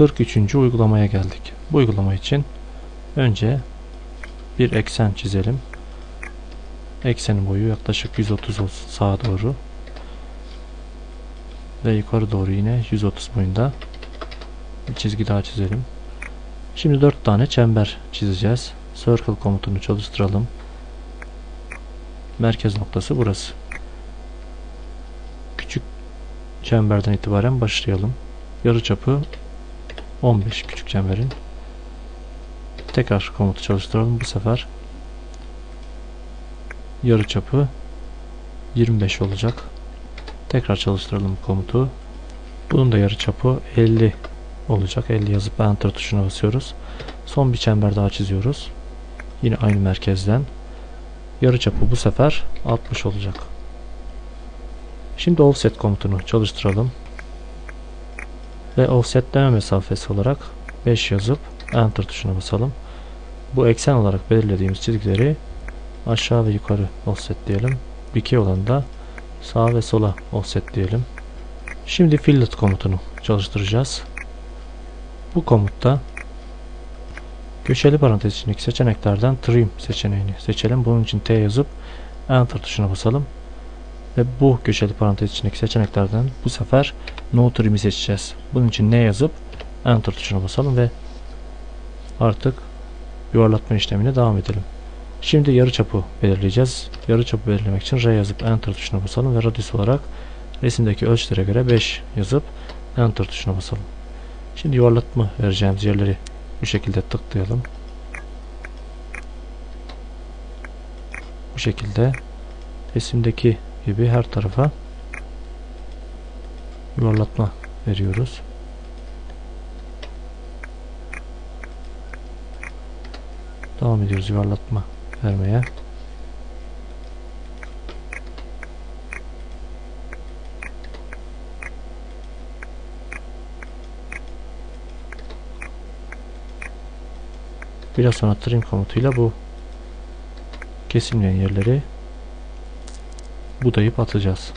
43. uygulamaya geldik. Bu uygulama için önce bir eksen çizelim. Eksenin boyu yaklaşık 130 olsun sağa doğru. Ve yukarı doğru yine 130 boyunda bir çizgi daha çizelim. Şimdi 4 tane çember çizeceğiz. Circle komutunu çalıştıralım. Merkez noktası burası. Küçük çemberden itibaren başlayalım. Yarıçapı 15 küçük çemberin. Tekrar komutu çalıştıralım. Bu sefer yarıçapı 25 olacak. Tekrar çalıştıralım komutu. Bunun da yarıçapı 50 olacak. 50 yazıp enter tuşuna basıyoruz. Son bir çember daha çiziyoruz. Yine aynı merkezden. Yarıçapı bu sefer 60 olacak. Şimdi offset komutunu çalıştıralım. Ve offsetleme mesafesi olarak 5 yazıp enter tuşuna basalım. Bu eksen olarak belirlediğimiz çizgileri aşağı ve yukarı offsetleyelim. Dikey olan da sağa ve sola offsetleyelim. Şimdi fillet komutunu çalıştıracağız. Bu komutta köşeli parantez içindeki seçeneklerden trim seçeneğini seçelim. Bunun için T yazıp enter tuşuna basalım. Ve bu köşeli parantez içindeki seçeneklerden bu sefer no trim'i seçeceğiz. Bunun için ne yazıp enter tuşuna basalım ve artık yuvarlatma işlemine devam edelim. Şimdi yarıçapı belirleyeceğiz. Yarıçapı belirlemek için R yazıp enter tuşuna basalım ve radius olarak resimdeki ölçülere göre 5 yazıp enter tuşuna basalım. Şimdi yuvarlatma vereceğimiz yerleri bu şekilde tıklayalım. Bu şekilde resimdeki gibi her tarafa yuvarlatma veriyoruz. Devam ediyoruz yuvarlatma vermeye. Biraz sonra trim komutuyla bu kesilmeyen yerleri budayıp atacağız.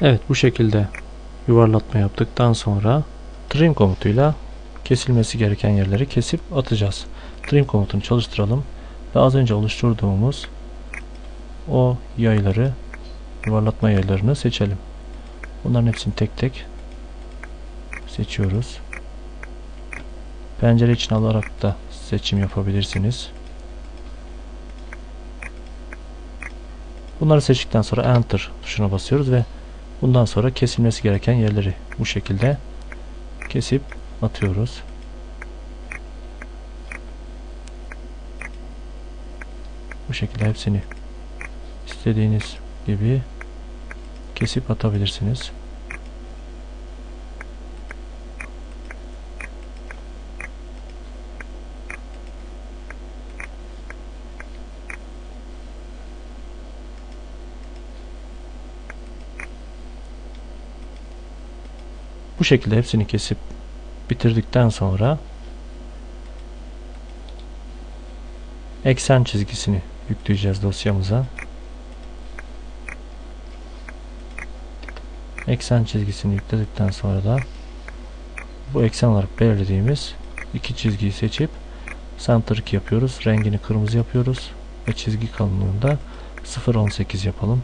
Evet bu şekilde yuvarlatma yaptıktan sonra trim komutuyla kesilmesi gereken yerleri kesip atacağız. Trim komutunu çalıştıralım ve az önce oluşturduğumuz o yayları yuvarlatma yaylarını seçelim. Bunların hepsini tek tek seçiyoruz. Pencere için alarak da seçim yapabilirsiniz. Bunları seçtikten sonra enter tuşuna basıyoruz ve bundan sonra kesilmesi gereken yerleri bu şekilde kesip atıyoruz. Bu şekilde hepsini istediğiniz gibi kesip atabilirsiniz. Bu şekilde hepsini kesip bitirdikten sonra eksen çizgisini yükleyeceğiz dosyamıza. Eksen çizgisini yükledikten sonra da bu eksen olarak belirlediğimiz iki çizgiyi seçip center 2 yapıyoruz. Rengini kırmızı yapıyoruz ve çizgi kalınlığında 0.18 yapalım.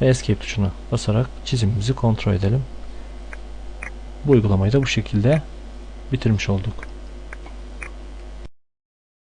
Ve escape tuşuna basarak çizimimizi kontrol edelim. Bu uygulamayı da bu şekilde bitirmiş olduk.